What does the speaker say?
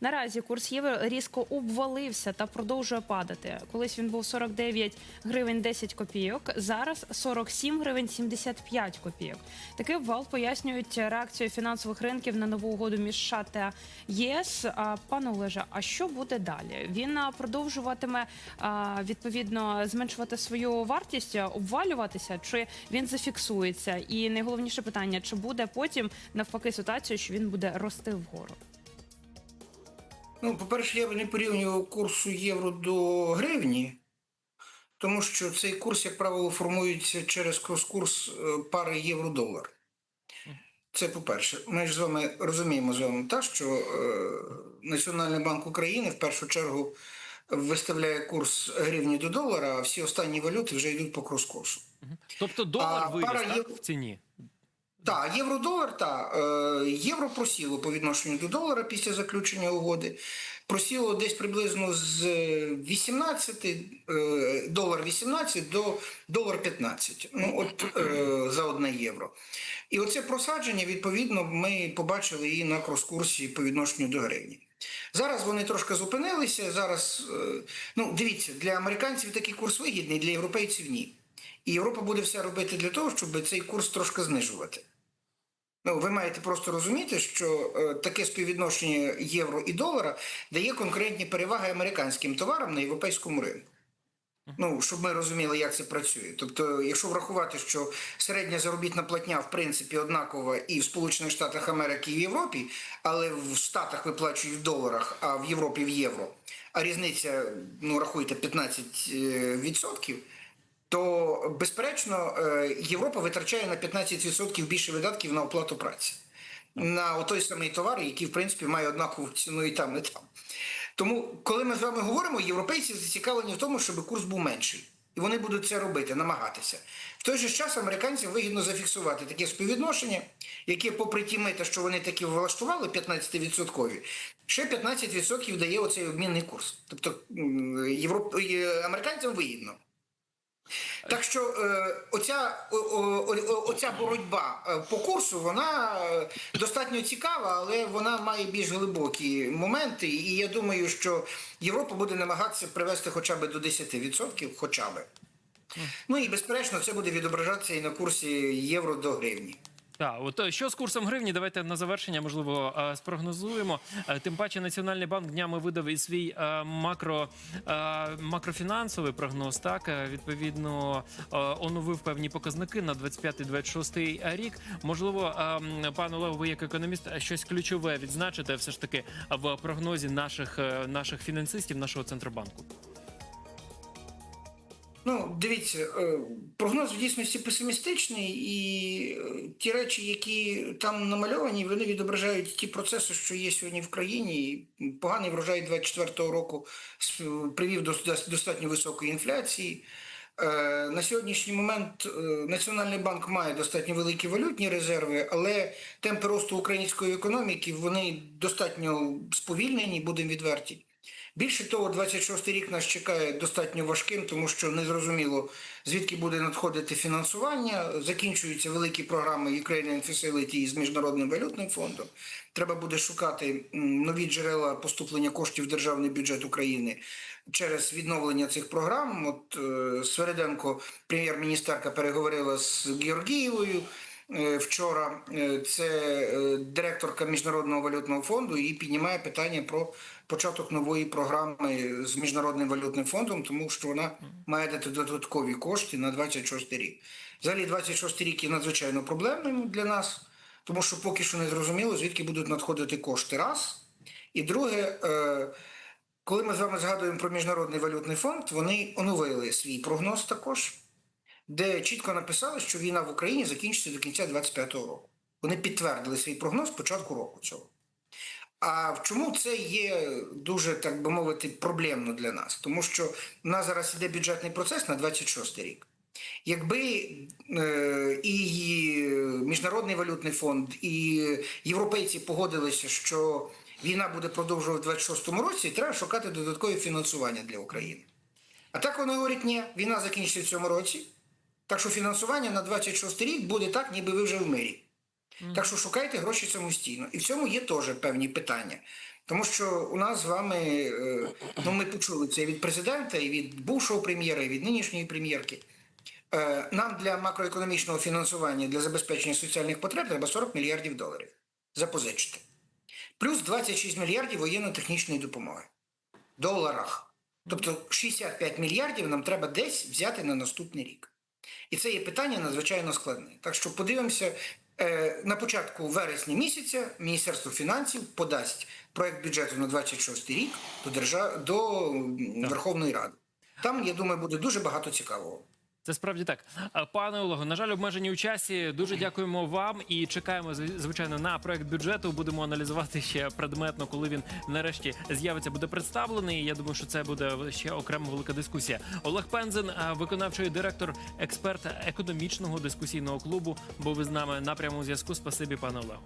Наразі курс євро різко обвалився та продовжує падати. Колись він був 49 гривень 10 копійок, зараз 47 гривень 75 копійок. Такий обвал пояснюють реакцією фінансових ринків на нову угоду між США та ЄС. Пане Олеже, а що буде далі? Він продовжуватиме відповідно зменшувати свою вартість, обвалюватися, чи він зафіксується? І найголовніше питання: чи буде потім навпаки ситуація, що він буде рости вгору? Ну, по-перше, я б не порівнював курсу євро до гривні, тому що цей курс, як правило, формується через крос-курс е, пари євро-долар. Це по-перше. Ми ж з вами розуміємо з вами так, що е, Національний банк України в першу чергу виставляє курс гривні до долара, а всі останні валюти вже йдуть по крос-курсу. Тобто долар А виріс пара так, в ціні. Так, євро-долар, так. Е, євро просіло по відношенню до долара після заключення угоди. Просіло десь приблизно з 18, е, долар 18 до долар 15. Ну, от е, за одне євро. І оце просадження, відповідно, ми побачили і на крос-курсі по відношенню до гривні. Зараз вони трошки зупинилися. Зараз, е, ну, дивіться, для американців такий курс вигідний, для європейців ні. І Європа буде все робити для того, щоб цей курс трошки знижувати. Ну, ви маєте просто розуміти, що е, таке співвідношення євро і долара дає конкурентні переваги американським товарам на європейському ринку. Ну, щоб ми розуміли, як це працює. Тобто, якщо врахувати, що середня заробітна платня в принципі однакова і в Сполучених Штатах Америки, і в Європі, але в Штатах виплачують в доларах, а в Європі в євро, а різниця, ну рахуйте, 15%, відсотків, то безперечно е, Європа витрачає на 15% більше видатків на оплату праці. На той самий товар, який в принципі має однакову ціну і там, і там. Тому, коли ми з вами говоримо, європейці зацікавлені в тому, щоб курс був менший. І вони будуть це робити, намагатися. В той же час американцям вигідно зафіксувати таке співвідношення, яке, попри ті мита, що вони таки влаштували 15%, ще 15% дає оцей обмінний курс. Тобто європ... е, американцям вигідно. Так що е, оця, оця боротьба е, по курсу, вона е, достатньо цікава, але вона має більш глибокі моменти. І я думаю, що Європа буде намагатися привести хоча б до 10%, хоча б. Ну і безперечно, це буде відображатися і на курсі євро до гривні. Так, от е, що з курсом гривні? Давайте на завершення можливо е, спрогнозуємо. Е, Тим паче Національний банк днями видав і свій макро макрофінансовий прогноз. Так відповідно оновив певні показники на 25-26 рік. Можливо, пан Олег, ви як економіст, щось ключове відзначите все ж таки в прогнозі наших наших фінансистів, нашого центробанку. Ну, дивіться, е, прогноз в дійсності песимістичний, і е, ті речі, які там намальовані, вони відображають ті процеси, що є сьогодні в країні. Поганий врожай 24-го року привів до достатньо високої інфляції. Е, На сьогоднішній момент Національний банк має достатньо великі валютні резерви, але темпи росту української економіки вони достатньо сповільнені, будемо відверті. Більше того, 26 рік нас чекає достатньо важким, тому що незрозуміло, звідки буде надходити фінансування. Закінчуються великі програми Ukrainian Facility з Міжнародним валютним фондом. Треба буде шукати нові джерела поступлення коштів в державний бюджет України через відновлення цих програм. От е, Свериденко, прем'єр-міністерка, переговорила з Георгієвою. Е, Вчора Е, це е, директорка Міжнародного валютного фонду і піднімає питання про початок нової програми з Міжнародним валютним фондом, тому що вона має дати додаткові кошти на 26 рік. Взагалі, 26 рік є надзвичайно проблемним для нас, тому що поки що не зрозуміло, звідки будуть надходити кошти. Раз. І друге, коли ми з вами згадуємо про Міжнародний валютний фонд, вони оновили свій прогноз також де чітко написали, що війна в Україні закінчиться до кінця 25-го року. Вони підтвердили свій прогноз початку року цього. А чому це є дуже, так би мовити, проблемно для нас? Тому що в нас зараз іде бюджетний процес на 26 рік. Якби е, і Міжнародний валютний фонд, і європейці погодилися, що війна буде продовжувати в 26-му році, треба шукати додаткове фінансування для України. А так вони говорять, ні, війна закінчиться в цьому році. Так що фінансування на 26 рік буде так, ніби ви вже в мирі. Так що шукайте гроші самостійно. І в цьому є теж певні питання. Тому що у нас з вами, е, ну ми почули це і від президента, і від бувшого прем'єра, і від нинішньої прем'єрки. Е, Нам для макроекономічного фінансування для забезпечення соціальних потреб треба 40 мільярдів доларів запозичити. Плюс 26 мільярдів воєнно-технічної допомоги. В доларах. Тобто 65 мільярдів нам треба десь взяти на наступний рік. І це є питання надзвичайно складне. Так що подивимося, е, на початку вересня місяця Міністерство фінансів подасть проект бюджету на 26 рік до, держав... до Верховної Ради. Там, я думаю, буде дуже багато цікавого. Це справді так. Пане Олего, на жаль, обмежені у часі. Дуже дякуємо вам і чекаємо зв- звичайно на проект бюджету. Будемо аналізувати ще предметно, коли він нарешті з'явиться, буде представлений. Я думаю, що це буде ще окрема велика дискусія. Олег Пензен, виконавчий директор, експерт економічного дискусійного клубу, був із нами на прямому зв'язку. Спасибі, пане Олегу.